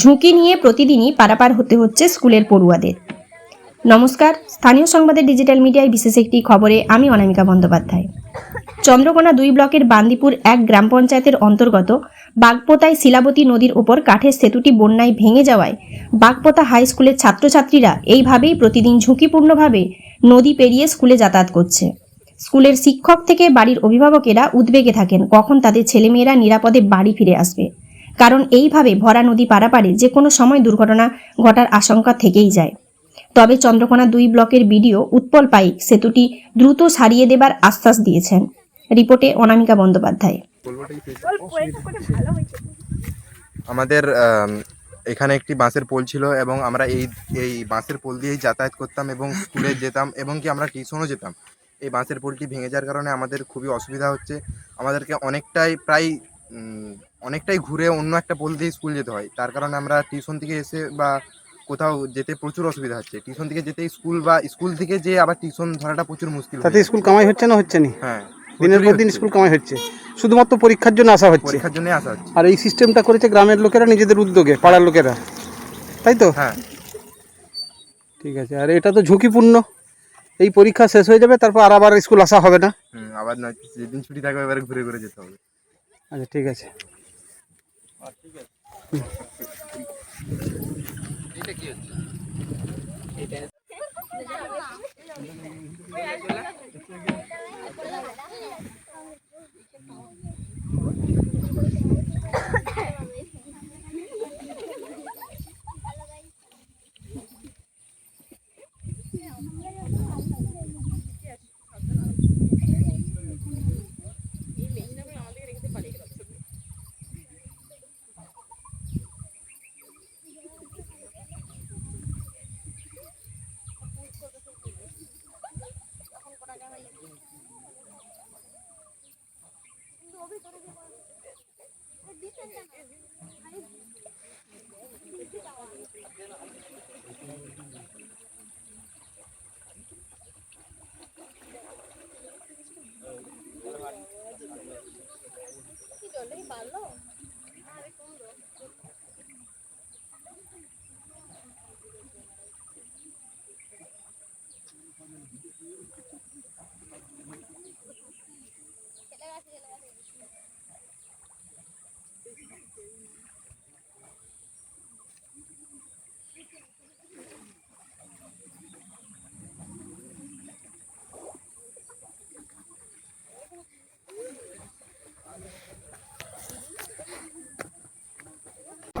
ঝুঁকি নিয়ে প্রতিদিনই পারাপার হতে হচ্ছে স্কুলের পড়ুয়াদের। নমস্কার, স্থানীয় সংবাদের ডিজিটাল মিডিয়ায় বিশেষ একটি খবরে আমি অনামিকা বন্দ্যোপাধ্যায়। চন্দ্রকোনা দুই ব্লকের বান্দিপুর এক গ্রাম পঞ্চায়েতের অন্তর্গত বাগপোতায় শিলাবতী নদীর ওপর কাঠের সেতুটি বন্যায় ভেঙে যাওয়ায় বাগপোতা হাই স্কুলের ছাত্রছাত্রীরা এইভাবেই প্রতিদিন ঝুঁকিপূর্ণভাবে নদী পেরিয়ে স্কুলে যাতায়াত করছে। স্কুলের শিক্ষক থেকে বাড়ির অভিভাবকেরা উদ্বেগে থাকেন, কখন তাদের ছেলেমেয়েরা নিরাপদে বাড়ি ফিরে আসবে। কারণ এইভাবে ভরা নদী পারাপারে যে কোনো সময় দুর্ঘটনা ঘটার আশঙ্কা থেকেই যায়। তবে চন্দ্রকোনা দুই ব্লকের বিডিও উৎপল পাইক সেতুটি দ্রুত সারিয়ে দেবার আশ্বাস দিয়েছেন। রিপোর্টে অনামিকা বন্দ্যোপাধ্যায়। আমাদের এখানে একটি বাঁশের পোল ছিল এবং আমরা এই এই বাঁশের পোল দিয়েই যাতায়াত করতাম এবং স্কুলে যেতাম এবং কি আমরা টিউশনও যেতাম। এই বাঁশের পোলটি ভেঙে যাওয়ার কারণে আমাদের খুবই অসুবিধা হচ্ছে। আমাদেরকে অনেকটাই প্রায় অনেকটাই ঘুরে অন্য একটা পোল দিয়ে স্কুল যেতে হয়। তার কারণে আমরা টিউশন থেকে এসে বা কোথাও যেতে প্রচুর অসুবিধা হচ্ছে। টিউশন থেকে যেতে স্কুল বা স্কুল থেকে যে আবার টিউশন ধরাটা প্রচুর মুশকিল তাতে স্কুল কামাই হচ্ছে না হচ্ছে না? হ্যাঁ দিনের পর দিন স্কুল কামাই হচ্ছে। শুধুমাত্র পরীক্ষার জন্য আসা হচ্ছে। পরীক্ষার জন্যই আসা হচ্ছে। আর এই সিস্টেমটা করেছে গ্রামের লোকেরা নিজেদের উদ্যোগে পাড়ার লোকেরা। তাই তো? হ্যাঁ। ঠিক আছে। আর এটা তো ঝুঁকিপূর্ণ। এই পরীক্ষা শেষ হয়ে যাবে তারপর আর আবার স্কুল আসা হবে না। হুম, আবার নয় যেদিন ছুটি থাকবে এবারে ঘুরে ঘুরে যেতে হবে। আচ্ছা ঠিক আছে।